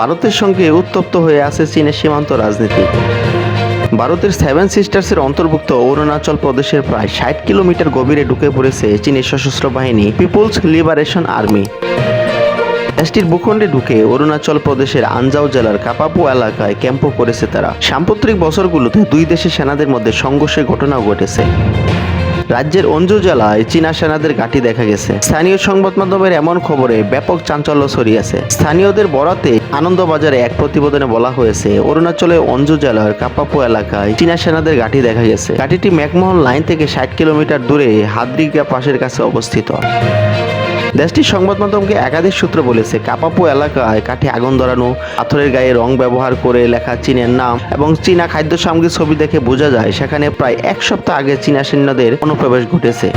ভারতের সঙ্গে উত্তপ্ত হয়ে আছে চীনের সীমান্ত রাজনীতি। ভারতের সেভেন সিস্টার্সের অন্তর্ভুক্ত অরুণাচল প্রদেশের প্রায় ষাট কিলোমিটার গভীরে ঢুকে পড়েছে চীনের সশস্ত্র বাহিনী পিপুলস লিবারেশন আর্মি দেশটির ভূখণ্ডে ঢুকে অরুণাচল প্রদেশের আনজাও জেলার কাপাপু এলাকায় ক্যাম্পও করেছে তারা। সাম্প্রতিক বছরগুলোতে দুই দেশের সেনাদের মধ্যে সংঘর্ষের ঘটনাও ঘটেছে। রাজ্যের অঞ্জু জেলায় চীনা সেনাদের ঘাঁটি দেখা গেছে। স্থানীয় সংবাদ মাধ্যমের এমন খবরে ব্যাপক চাঞ্চল্য ছড়িয়েছে স্থানীয়দের বরাতে আনন্দবাজারে এক প্রতিবেদনে বলা হয়েছে, অরুণাচলের অঞ্জু জেলার কাপাপু এলাকায় চীনা সেনাদের ঘাঁটি দেখা গেছে। ঘাঁটিটি ম্যাকমোহন লাইন থেকে ষাট কিলোমিটার দূরে হাদ্রিকা পাশের কাছে অবস্থিত। দেশটির সংবাদ মাধ্যমকে একাধিক সূত্র বলেছে, কাপাপু এলাকায় কাঠে আগুন ধরানো, পাথরের গায়ে রং ব্যবহার করে লেখা চীনের নাম এবং চীনা খাদ্য সামগ্রীর ছবি দেখে বোঝা যায়, সেখানে প্রায় এক সপ্তাহ আগে চীনা সৈন্যদের অনুপ্রবেশ ঘটেছে।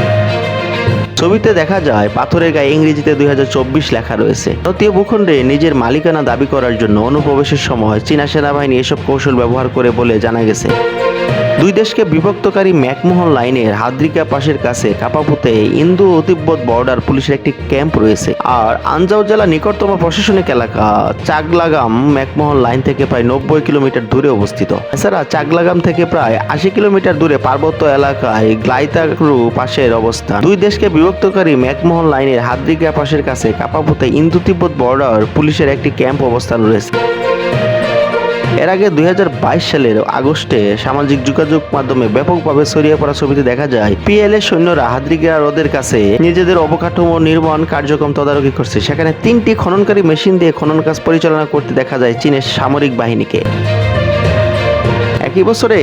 ছবিতে দেখা যায়, পাথরের গায়ে ইংরেজিতে দুই হাজার চব্বিশ লেখা রয়েছে। ভারতীয় ভূখণ্ডে নিজের মালিকানা দাবি করার জন্য অনুপ্রবেশের সময় চীনা সেনাবাহিনী এসব কৌশল ব্যবহার করে বলে জানা গেছে। দুই দেশকে বিভক্তকারী ম্যাকমোহন লাইনের হাদ্রিকা পাশের কাছে কাপাপুতে ইন্দো তিব্বত বর্ডার পুলিশের একটি ক্যাম্প রয়েছে। আর আনজাও জেলা নিকটতম প্রশাসনিক এলাকা চাগলাগাম ম্যাকমোহন লাইন থেকে প্রায় নব্বই কিলোমিটার দূরে অবস্থিত। এছাড়া চাগলাগাম থেকে প্রায় আশি কিলোমিটার দূরে পার্বত্য এলাকায় গ্লাইতাক্রু পাশের অবস্থান। দুই দেশকে বিভক্তকারী ম্যাকমোহন লাইনের হাদ্রিকা পাশের কাছে কাপাপুতে ইন্দো তিব্বত বর্ডার পুলিশের একটি ক্যাম্প অবস্থান রয়েছে। এর আগে দুই হাজার বাইশ সালের আগস্টে সামাজিক যোগাযোগ মাধ্যমে ব্যাপকভাবে ছড়িয়ে পড়া ছবিতে দেখা যায়, পিএলএ সৈন্যরা হাদ্রিকা হ্রদের কাছে নিজেদের অবকাঠামো নির্মাণ কার্যক্রম তদারকি করছে। সেখানে তিনটি খননকারী মেশিন দিয়ে খনন কাজ পরিচালনা করতে দেখা যায় চীনের সামরিক বাহিনীকে। একই বছরে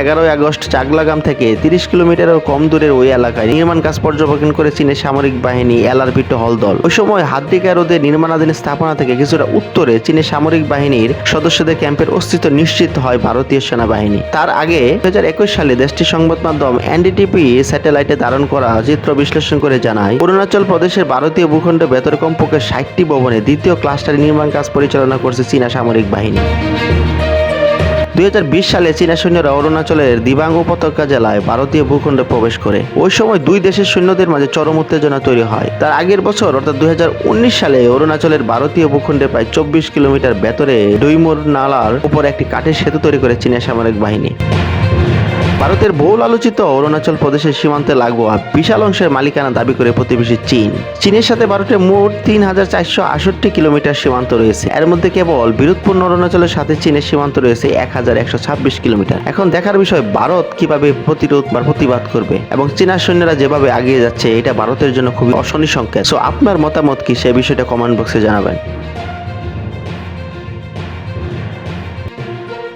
এগারোই আগস্ট চাগলাগাম থেকে তিরিশ কিলোমিটারের কম দূরের ওই এলাকায় নির্মাণ কাজ পর্যবেক্ষণ করে চীনের সামরিক বাহিনী এলআরপি টহল দল। ওই সময় হাদ্রিকা রোদে নির্মাণাধীন স্থাপনা থেকে কিছুটা উত্তরে চীনের সামরিক বাহিনীর সদস্যদের ক্যাম্পের অস্তিত্ব নিশ্চিত হয় ভারতীয় সেনাবাহিনী। তার আগে দু হাজার একুশ সালে দেশটির সংবাদ মাধ্যম এনডিটিপি স্যাটেলাইটে ধারণ করা চিত্র বিশ্লেষণ করে জানায়, অরুণাচল প্রদেশের ভারতীয় ভূখণ্ডে ভেতরে কমপক্ষে ষাটটি ভবনে দ্বিতীয় ক্লাস্টার নির্মাণ কাজ পরিচালনা করছে চীনা সামরিক বাহিনী। দুই হাজার বিশ সালে চীনা সৈন্যরা অরুণাচলের দিবাং উপত্যকা জেলায় ভারতীয় ভূখণ্ডে প্রবেশ করে। ওই সময় দুই দেশের সৈন্যদের মাঝে চরম উত্তেজনা তৈরি হয়। তার আগের বছর, অর্থাৎ দুই হাজার উনিশ সালে, অরুণাচলের ভারতীয় ভূখণ্ডে প্রায় চব্বিশ কিলোমিটার ভেতরে ডুইমোর নালার উপর একটি কাঠের সেতু তৈরি করে চীনা সামরিক বাহিনী। ভারতের বহুল আলোচিত অরুণাচল প্রদেশের সীমান্তে লাগোয়া বিশাল অংশের মালিকানা দাবি করে প্রতিবেশী চীন। চীনের সাথে ভারতের মোট তিন হাজার চারশো আষট্টি কিলোমিটার সীমান্ত রয়েছে। এর মধ্যে কেবল বিরোধপূর্ণ অরুণাচলের সাথে চীনের সীমান্ত রয়েছে এক হাজার একশো ছাব্বিশ কিলোমিটার। এখন দেখার বিষয়, ভারত কীভাবে প্রতিরোধ বা প্রতিবাদ করবে এবং চীনা সৈন্যরা যেভাবে এগিয়ে যাচ্ছে, এটা ভারতের জন্য খুবই অশনি সংকেত। সো আপনার মতামত কি? সে বিষয়টা কমেন্ট বক্সে জানাবেন।